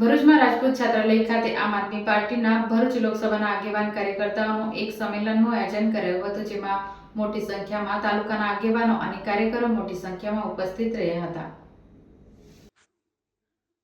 ભરૂચમાં રાજપૂત છાત્રાલય ખાતે આમ આદમી પાર્ટીના ભરૂચ લોકસભાના આગેવાન કાર્યકર્તાઓનું એક સંમેલનનું આયોજન કરાયું હતું, જેમાં મોટી સંખ્યામાં તાલુકાના આગેવાનો અને કાર્યકરો મોટી સંખ્યામાં ઉપસ્થિત રહ્યા હતા.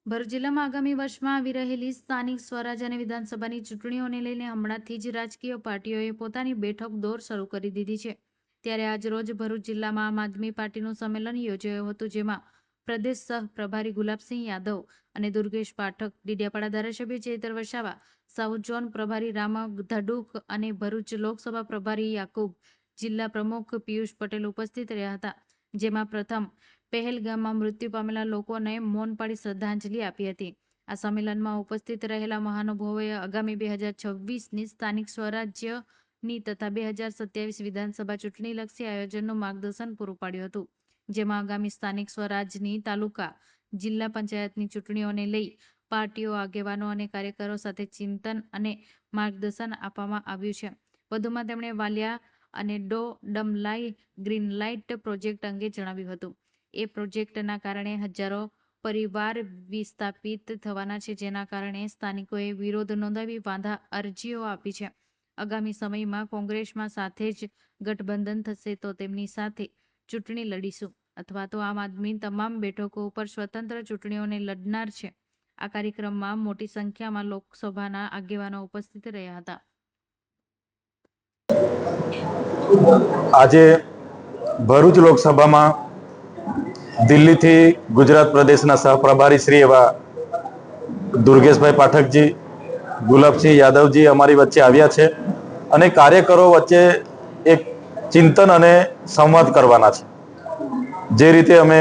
ભરૂચ જિલ્લામાં આગામી વર્ષમાં આવી રહેલી સ્થાનિક સ્વરાજ અને વિધાનસભાની ચૂંટણીઓને લઈને હમણાંથી જ રાજકીય પાર્ટીઓએ પોતાની બેઠક દોર શરૂ કરી દીધી છે. ત્યારે આજ રોજ ભરૂચ જિલ્લામાં આમ આદમી પાર્ટીનું સંમેલન યોજાયું હતું, જેમાં પ્રદેશ સહ પ્રભારી ગુલાબસિંહ યાદવ અને દુર્ગેશ પાઠક, ડીડિયાપાડા ધારાસભ્ય ચેતર વસાવા, સાઉથ ઝોન પ્રભારી રામા ધડુક અને ભરૂચ લોકસભા પ્રભારી યાકુબ, જિલ્લા પ્રમુખ પિયુષ પટેલ ઉપસ્થિત રહ્યા હતા, જેમાં પ્રથમ પહેલગામમાં મૃત્યુ પામેલા લોકોને મૌન પાડી શ્રદ્ધાંજલિ આપી હતી. આ સંમેલનમાં ઉપસ્થિત રહેલા મહાનુભાવોએ આગામી બે હજાર છવ્વીસની સ્થાનિક સ્વરાજ્યની તથા બે હજાર સત્યાવીસ વિધાનસભા ચૂંટણીલક્ષી આયોજનનું માર્ગદર્શન પૂરું પાડ્યું હતું. જેમાં આગામી સ્થાનિક સ્વરાજની તાલુકા, જિલ્લા પંચાયતની ચૂંટણીઓને લઈ પાર્ટીઓ, આગેવાનો અને કાર્યકરો સાથે ચિંતન અને માર્ગદર્શન આપવામાં આવ્યું છે. વધુમાં તેમણે વાલિયા અને ડો ડમલાઈ ગ્રીન લાઇટ પ્રોજેક્ટ અંગે જણાવ્યું હતું. એ પ્રોજેક્ટના કારણે હજારો પરિવાર વિસ્થાપિત થવાના છે, જેના કારણે સ્થાનિકોએ વિરોધ નોંધાવી વાંધા અરજીઓ આપી છે. આગામી સમયમાં કોંગ્રેસમાં સાથે જ ગઠબંધન થશે તો તેમની સાથે ચૂંટણી લડીશું. અથવા તો આમ આદમી તમામ બેઠકો ઉપર સ્વતંત્ર ચૂંટણીઓને લડનાર છે. આ કાર્યક્રમમાં મોટી સંખ્યામાં લોકસભાના આગેવાનો ઉપસ્થિત રહ્યા હતા. આજે ભરૂચ લોકસભામાં દિલ્હીથી ગુજરાત પ્રદેશના સહપ્રભારી શ્રી એવા દુર્ગેશભાઈ પાઠકજી, ગુલાબસિંહ યાદવજી અમારી વચ્ચે આવ્યા છે અને કાર્યકરો વચ્ચે એક ચિંતન અને સંવાદ કરવાના છે. જે રીતે અમે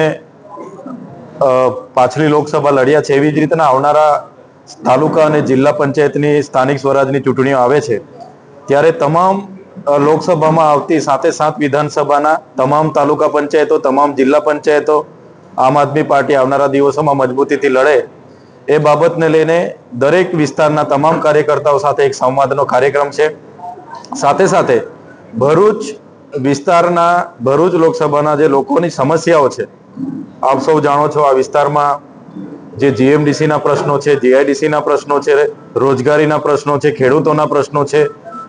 પાછલી લોકસભા લડ્યા છે, એવી જ રીતના આવનારા તાલુકા અને જિલ્લા પંચાયતની સ્થાનિક સ્વરાજની ચૂંટણીઓ આવે છે. ત્યારે તમામ લોકસભામાં આવતી સાથે સાત વિધાનસભાના તમામ તાલુકા પંચાયતો, તમામ જિલ્લા પંચાયતો, આમ આદમી પાર્ટી આવનારા દિવસોમાં મજબૂતીથી લડે. એ બાબતને લઈને દરેક વિસ્તારના તમામ કાર્યકર્તાઓ સાથે એક સંવાદનો કાર્યક્રમ છે. સાથે સાથે ભરૂચ વિસ્તારના ભરૂચ લોકસભાના જે લોકોની સમસ્યાઓ છે, આપ સૌ જાણો છો આ વિસ્તારમાં જે જીએમડીસીના પ્રશ્નો છે, જીઆઈડીસીના પ્રશ્નો છે, રોજગારીના પ્રશ્નો છે, ખેડૂતોના પ્રશ્નો છે,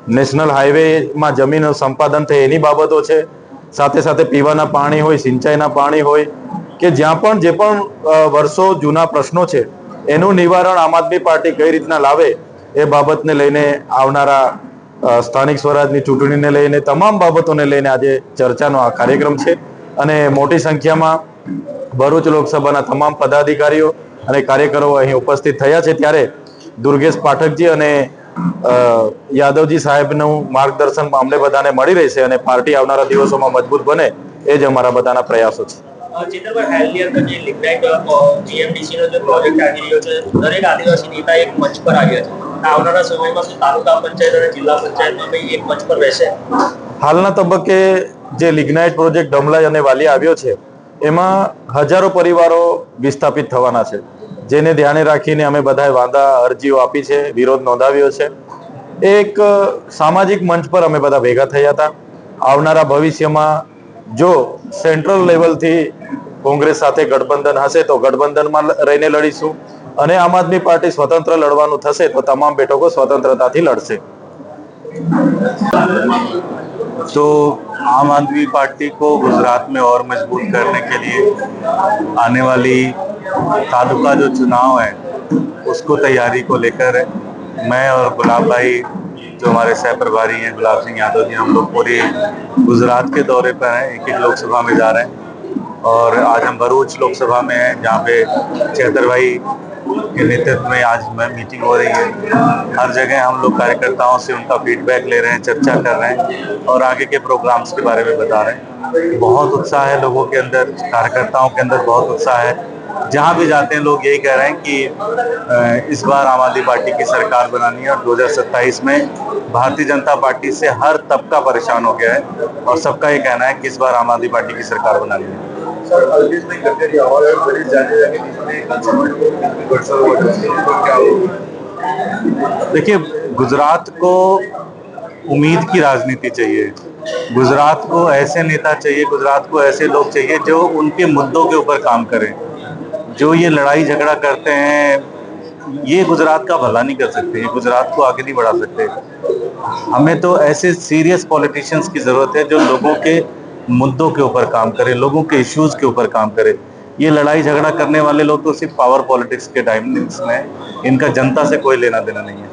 નેશનલ હાઈવેમાં જમીન સંપાદન થાય એની બાબતો છે, સાથે સાથે પીવાના પાણી હોય, સિંચાઈના પાણી હોય, કે જ્યાં પણ જે પણ વર્ષો જૂના પ્રશ્નો છે, એનું નિવારણ આમ આદમી પાર્ટી કઈ રીતના લાવે એ બાબતને લઈને આવનારા સ્થાનિક સ્વરાજની ચૂંટણીને લઈને તમામ બાબતોને લઈને આજે ચર્ચાનો આ કાર્યક્રમ છે. અને મોટી સંખ્યામાં ભરૂચ લોકસભાના તમામ પદાધિકારીઓ અને કાર્યકરો અહીં ઉપસ્થિત થયા છે. ત્યારે દુર્ગેશ પાઠકજી અને યાદવજી સાહેબનું માર્ગદર્શન અમને બધાને મળી રહેશે અને પાર્ટી આવનારા દિવસોમાં મજબૂત બને એ જ અમારા બધાના પ્રયાસો છે. ચેતનભાઈ હાલની અંદર જે લિગ્નાઇટ જીએમડીસી નો જે પ્રોજેક્ટ આવી રહ્યો છે, દરેક આદિવાસી નેતા એક મંચ પર આવ્યા છે. આવનારા સમયમાં તાલુકા પંચાયત અને જિલ્લા પંચાયતમાં એક મંચ પર રહેશે? હાલના તબક્કે જે લિગ્નાઇટ પ્રોજેક્ટ ડમલાઈ અને વાલી આવ્યો છે, એમાં હજારો પરિવારો વિસ્થાપિત થવાના છે. જેને ધ્યાને રાખીને અમે બધાએ વાંધા, અરજીઓ આપી છે, વિરોધ નોંધાવ્યો છે. એક સામાજિક મંચ પર અમે બધા ભેગા થયા હતા. આવનારા ભવિષ્યમાં જો સેન્ટ્રલ લેવલથી કોંગ્રેસ સાથે ગઠબંધન હશે તો ગઠબંધનમાં રહીને લડીશું. અને આમ આદમી પાર્ટી સ્વતંત્ર લડવાનું થશે તો તમામ બેઠકો સ્વતંત્રતાથી લડશે तो आम आदमी पार्टी को गुजरात में और मजबूत करने के लिए आने वाली तालुका जो चुनाव है उसको तैयारी को लेकर मैं और गुलाब भाई जो हमारे सह प्रभारी हैं गुलाब सिंह यादव जी हम लोग पूरे गुजरात के दौरे पर हैं एक एक लोकसभा में जा रहे हैं और आज हम भरूच लोकसभा में हैं जहाँ पे चैतर भाई के नेतृत्व में आज मैं मीटिंग हो रही है। हर जगह हम लोग कार्यकर्ताओं से उनका फीडबैक ले रहे हैं, चर्चा कर रहे हैं और आगे के प्रोग्राम्स के बारे में बता रहे हैं। बहुत उत्साह है लोगों के अंदर, कार्यकर्ताओं के अंदर बहुत उत्साह है। जहाँ भी जाते हैं लोग यही कह रहे हैं कि इस बार आम आदमी पार्टी की सरकार बनानी है और 2027 में भारतीय जनता पार्टी से हर तबका परेशान हो गया है और सबका ये कहना है कि इस बार आम आदमी पार्टी की सरकार बनानी है। तो होगा? देखिए गुजरात को उम्मीद की राजनीति चाहिए। गुजरात को ऐसे नेता चाहिए गुजरात को ऐसे लोग चाहिए जो उनके मुद्दों के ऊपर काम करें। जो ये लड़ाई झगड़ा करते हैं, ये गुजरात का भला नहीं कर सकते, ये गुजरात को आगे नहीं बढ़ा सकते। हमें तो ऐसे सीरियस पॉलिटिशियंस की ज़रूरत है जो लोगों के मुद्दों के ऊपर काम करे, लोगों के इश्यूज़ के ऊपर काम करे। ये लड़ाई झगड़ा करने वाले लोग तो सिर्फ़ पावर पॉलिटिक्स के टाइम में इनका जनता से कोई लेना देना नहीं है।